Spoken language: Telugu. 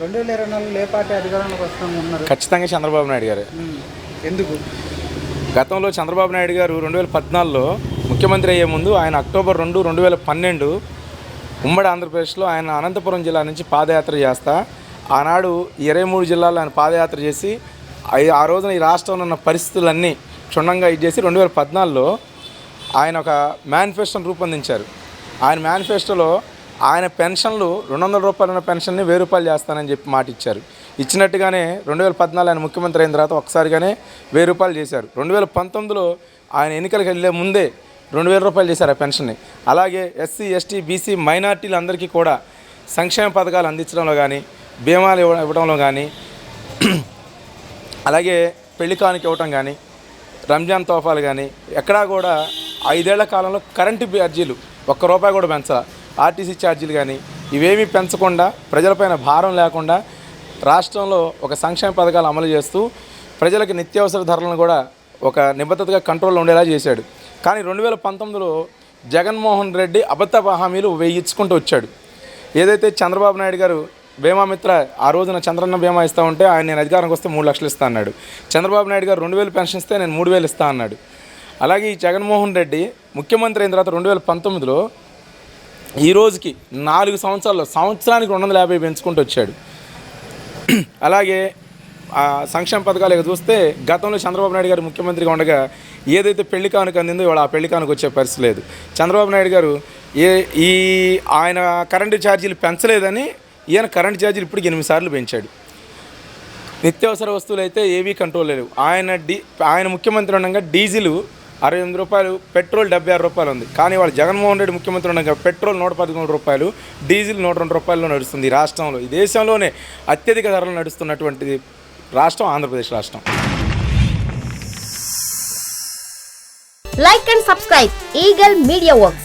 రెండు వేల ఇరవై నాలుగులో ఏ పార్టీ అధికారంలోకి వస్తాం ఉన్నారు ఖచ్చితంగా చంద్రబాబు నాయుడు గారు. ఎందుకు? గతంలో చంద్రబాబు నాయుడు గారు రెండు వేల పద్నాలుగులో ముఖ్యమంత్రి అయ్యే ముందు ఆయన అక్టోబర్ రెండు రెండు వేల పన్నెండు ఉమ్మడి ఆంధ్రప్రదేశ్లో ఆయన అనంతపురం జిల్లా నుంచి పాదయాత్ర చేస్తా. ఆనాడు ఇరవై మూడు జిల్లాల్లో ఆయన పాదయాత్ర చేసి ఆ రోజున ఈ రాష్ట్రంలో ఉన్న పరిస్థితులన్నీ క్షుణ్ణంగా ఇది చేసి రెండు వేల పద్నాలుగులో ఆయన ఒక మేనిఫెస్టోని రూపొందించారు. ఆయన మేనిఫెస్టోలో ఆయన పెన్షన్లు రెండు వందల రూపాయలు ఉన్న పెన్షన్ని వెయ్యి రూపాయలు చేస్తానని చెప్పి మాట ఇచ్చారు ఇచ్చినట్టుగానే రెండు వేల పద్నాలుగు ఆయన ముఖ్యమంత్రి అయిన తర్వాత ఒకసారిగానే వెయ్యి రూపాయలు చేశారు. రెండు వేల పంతొమ్మిదిలో ఆయన ఎన్నికలకు వెళ్ళే ముందే రెండు వేల రూపాయలు చేశారు ఆ పెన్షన్ని. అలాగే ఎస్సీ ఎస్టీ బీసీ మైనార్టీలందరికీ కూడా సంక్షేమ పథకాలు అందించడంలో కానీ బీమాలు ఇవ్వ ఇవ్వడంలో కానీ అలాగే పెళ్ళి కానుక ఇవ్వటం కానీ రంజాన్ తోఫాలు కానీ ఎక్కడా కూడా ఐదేళ్ళ కాలంలో కరెంటు ఛార్జీలు ఒక్క రూపాయి కూడా పెంచాలి. ఆర్టీసీ ఛార్జీలు కానీ ఇవేమీ పెంచకుండా ప్రజలపైన భారం లేకుండా రాష్ట్రంలో ఒక సంక్షేమ పథకాలు అమలు చేస్తూ ప్రజలకు నిత్యావసర ధరలను కూడా ఒక నిబద్ధతగా కంట్రోల్లో ఉండేలా చేశాడు. కానీ రెండు వేల పంతొమ్మిదిలో జగన్మోహన్ రెడ్డి అబద్ధ హామీలు వేయించుకుంటూ వచ్చాడు. ఏదైతే చంద్రబాబు నాయుడు గారు బీమా మిత్ర ఆ రోజున చంద్రన్న బీమా ఇస్తా ఉంటే ఆయన నేను అధికారంకి వస్తే మూడు లక్షలు ఇస్తా అన్నాడు. చంద్రబాబు నాయుడు గారు రెండు వేలు పెన్షన్ ఇస్తే నేను మూడు వేలు ఇస్తా అన్నాడు. అలాగే ఈ జగన్మోహన్ రెడ్డి ముఖ్యమంత్రి అయిన తర్వాత రెండు వేల పంతొమ్మిదిలో ఈ రోజుకి నాలుగు సంవత్సరాల్లో సంవత్సరానికి రెండు వందల యాభై పెంచుకుంటూ వచ్చాడు. అలాగే సంక్షేమ పథకాలు చూస్తే గతంలో చంద్రబాబు నాయుడు గారు ముఖ్యమంత్రిగా ఉండగా ఏదైతే పెళ్ళి కానుక అందిందో ఇవాళ ఆ పెళ్ళి కానుక వచ్చే పరిస్థితి లేదు. చంద్రబాబు నాయుడు గారు ఏ ఈ ఆయన కరెంటు ఛార్జీలు పెంచలేదని ఈయన కరెంటు ఛార్జీలు ఇప్పటికి ఎనిమిది సార్లు పెంచాడు. నిత్యావసర వస్తువులు అయితే ఏవీ కంట్రోల్ లేవు. ఆయన డీ ఆయన ముఖ్యమంత్రి ఉండగా డీజిల్ అరవై ఎనిమిది రూపాయలు పెట్రోల్ డెబ్బై ఆరు రూపాయలు ఉంది. కానీ వాళ్ళు జగన్మోహన్ రెడ్డి ముఖ్యమంత్రి ఉండగా పెట్రోల్ నూట పదకొండు రూపాయలు డీజిల్ నూట రెండు రూపాయల్లో నడుస్తుంది ఈ రాష్ట్రంలో. ఈ దేశంలోనే అత్యధిక ధరలు నడుస్తున్నటువంటిది రాష్ట్రం ఆంధ్రప్రదేశ్ రాష్ట్రం. Like and subscribe eagle media works